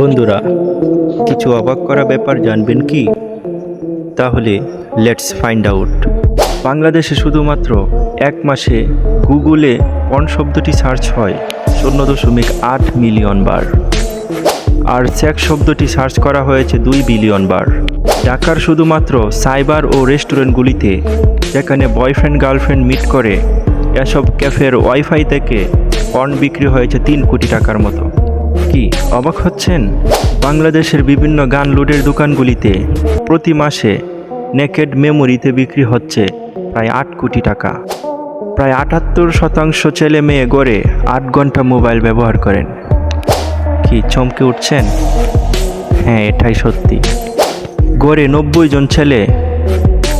বন্ধুরা, কিছু অবাক করা ব্যাপার জানবেন কি? তাহলে লেটস ফাইন্ড আউট বাংলাদেশে শুধুমাত্র এক মাসে গুগলে পণ শব্দটি সার্চ হয় শূন্য দশমিক আট মিলিয়ন বার। আর সেক্স শব্দটি সার্চ করা হয়েছে দুই বিলিয়ন বার। ঢাকার শুধুমাত্র সাইবার ও রেস্টুরেন্টগুলিতে যেখানে বয়ফ্রেন্ড, গার্লফ্রেন্ড মিট করে এসব ক্যাফের ওয়াইফাই থেকে পণ বিক্রি হয়েছে তিন কোটি টাকার মতো। কি অবাক হচ্ছেন? বাংলাদেশের বিভিন্ন গান লোডের দোকানগুলিতে প্রতি মাসে নেকেড মেমোরিতে বিক্রি হচ্ছে প্রায় আট কোটি টাকা। প্রায় আটাত্তর শতাংশ ছেলে মেয়ে গড়ে আট ঘণ্টা মোবাইল ব্যবহার করেন। কি চমকে উঠছেন? হ্যাঁ এটাই সত্যি। গড়ে নব্বই জন ছেলে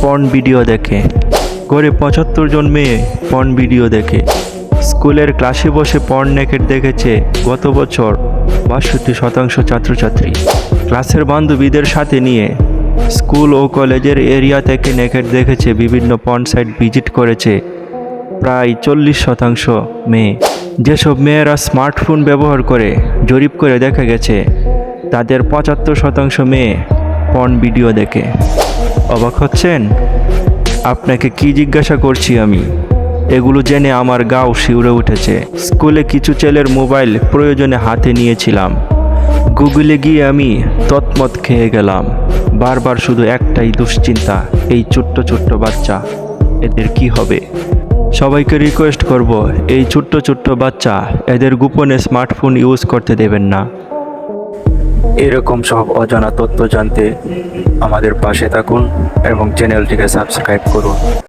পর্ন ভিডিও দেখে। গড়ে পঁচাত্তর জন মেয়ে পর্ন ভিডিও দেখে। স্কুলের ক্লাসে বসে পর্ন নেকেট দেখেছে গত বছর। বাষট্টি শতাংশ ছাত্রছাত্রী। ক্লাসের বান্ধবীদের সাথে নিয়ে স্কুল ও কলেজের এরিয়া থেকে নেকেট দেখেছে বিভিন্ন পর্ন সাইট ভিজিট করেছে প্রায় চল্লিশ শতাংশ মেয়ে। যেসব মেয়েরা স্মার্টফোন ব্যবহার করে জরিপ করে দেখা গেছে, তাদের পঁচাত্তর শতাংশ মেয়ে পর্ন ভিডিও দেখে। অবাক হচ্ছেন? আপনাকে কি জিজ্ঞাসা করছি আমি? এগুলো জেনে আমার গাও শিউরে উঠেছে। স্কুলে কিছু ছেলের মোবাইল প্রয়োজনে হাতে নিয়েছিলাম। গুগলে গিয়ে আমি তৎমত খেয়ে গেলাম। বারবার শুধু একটাই দুশ্চিন্তা, এই ছোট্ট ছোট্ট বাচ্চা। এদের কি হবে? সবাইকে রিকোয়েস্ট করব, এই ছোট্ট ছোট্ট বাচ্চা এদের গোপনে স্মার্টফোন ইউজ করতে দেবেন না। এরকম সব অজানা তথ্য জানতে আমাদের পাশে থাকুন এবং চ্যানেলটিকে সাবস্ক্রাইব করুন।